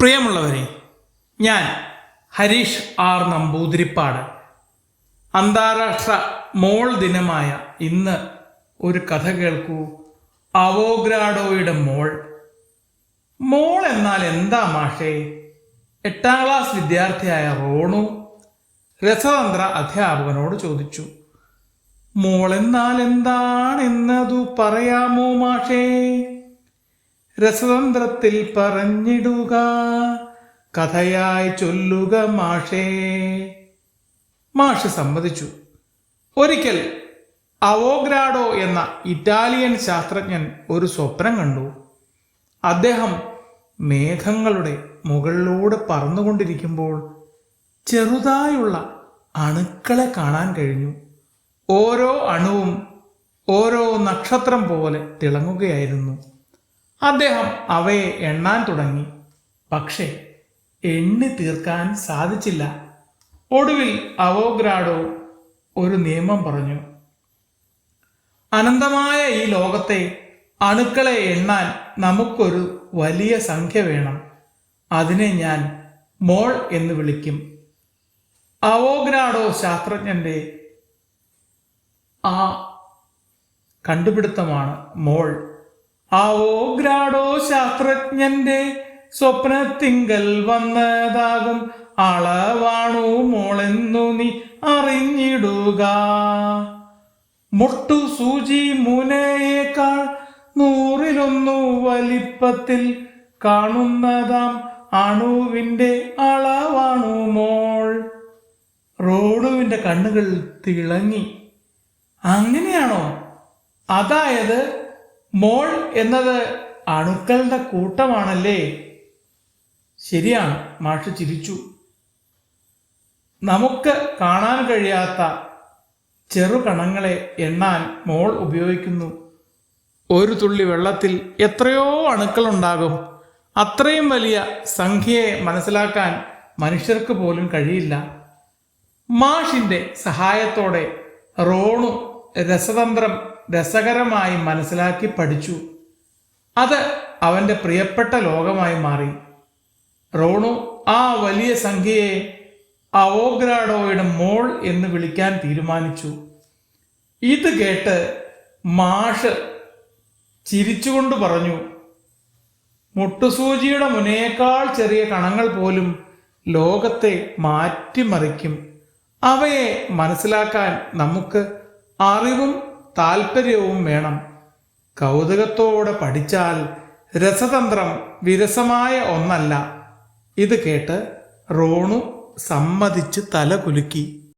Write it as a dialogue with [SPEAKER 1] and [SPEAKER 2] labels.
[SPEAKER 1] പ്രിയമുള്ളവരെ ഞാൻ ഹരീഷ് ആർ നമ്പൂതിരിപ്പാട്. അന്താരാഷ്ട്ര മോൾ ദിനമായ ഇന്ന് ഒരു കഥ കേൾക്കൂ. അവോഗ്രാഡോയുടെ മോൾ. മോൾ എന്നാൽ എന്താ മാഷേ? എട്ടാം ക്ലാസ് വിദ്യാർത്ഥിയായ റോണു രസതന്ത്ര അധ്യാപകനോട് ചോദിച്ചു. മോൾ എന്നാൽ എന്താണെന്നതു പറയാമോ മാഷേ? രസതന്ത്രത്തിൽ പറഞ്ഞിടുക കഥയായി ചൊല്ലുക മാഷേ. മാഷ് സമ്മതിച്ചു. ഒരിക്കൽ അവോഗ്രാഡോ എന്ന ഇറ്റാലിയൻ ശാസ്ത്രജ്ഞൻ ഒരു സ്വപ്നം കണ്ടു. അദ്ദേഹം മേഘങ്ങളുടെ മുകളിലൂടെ പറന്നുകൊണ്ടിരിക്കുമ്പോൾ ചെറുതായുള്ള അണുക്കളെ കാണാൻ കഴിഞ്ഞു. ഓരോ അണുവും ഓരോ നക്ഷത്രം പോലെ തിളങ്ങുകയായിരുന്നു. അദ്ദേഹം അവയെ എണ്ണാൻ തുടങ്ങി. പക്ഷേ എണ്ണി തീർക്കാൻ സാധിച്ചില്ല. ഒടുവിൽ അവോഗ്രാഡോ ഒരു നിയമം പറഞ്ഞു. അനന്തമായ ഈ ലോകത്തെ അണുക്കളെ എണ്ണാൻ നമുക്കൊരു വലിയ സംഖ്യ വേണം. അതിനെ ഞാൻ മോൾ എന്ന് വിളിക്കും. അവോഗ്രാഡോ ശാസ്ത്രജ്ഞന്റെ ആ കണ്ടുപിടുത്തമാണ് മോൾ. അവോഗ്രാഡോ ശാസ്ത്രജ്ഞന്റെ സ്വപ്നത്തിങ്കൽ വന്നതാകും. അളവാണു മോളെന്നു നീ അറിഞ്ഞിടുക. മുട്ടു സൂചി മുനയേക്കാൾ നൂറിലൊന്നു വലിപ്പത്തിൽ കാണുന്നതാം അണുവിന്റെ അളവാണു മോൾ. റോഡുവിന്റെ കണ്ണുകൾ തിളങ്ങി. അങ്ങനെയാണോ? അതായത് മോൾ എന്നത് അണുക്കളുടെ കൂട്ടമാണല്ലേ? ശരിയാണ് മാഷ് ചിരിച്ചു. നമുക്ക് കാണാൻ കഴിയാത്ത ചെറുകണങ്ങളെ എണ്ണാൻ മോൾ ഉപയോഗിക്കുന്നു. ഒരു തുള്ളി വെള്ളത്തിൽ എത്രയോ അണുക്കളുണ്ടാകും. അത്രയും വലിയ സംഖ്യയെ മനസ്സിലാക്കാൻ മനുഷ്യർക്ക് പോലും കഴിയില്ല. മാഷിന്റെ സഹായത്തോടെ റോണു രസതന്ത്രം രസകരമായി മനസ്സിലാക്കി പഠിച്ചു. അത് അവന്റെ പ്രിയപ്പെട്ട ലോകമായി മാറി. റോണു ആ വലിയ സംഖ്യയെ അവോഗ്രാഡോയുടെ മോൾ എന്ന് വിളിക്കാൻ തീരുമാനിച്ചു. ഇത് കേട്ട് മാഷ് ചിരിച്ചുകൊണ്ട് പറഞ്ഞു മുട്ടുസൂചിയുടെ മുനയേക്കാൾ ചെറിയ കണങ്ങൾ പോലും ലോകത്തെ മാറ്റിമറിക്കും. അവയെ മനസ്സിലാക്കാൻ നമുക്ക് അറിവും താല്പര്യവും വേണം. കൗതുകത്തോടെ പഠിച്ചാൽ രസതന്ത്രം വിരസമായ ഒന്നല്ല. ഇത് കേട്ട് റോണു സമ്മതിച്ച് തല കുലുക്കി.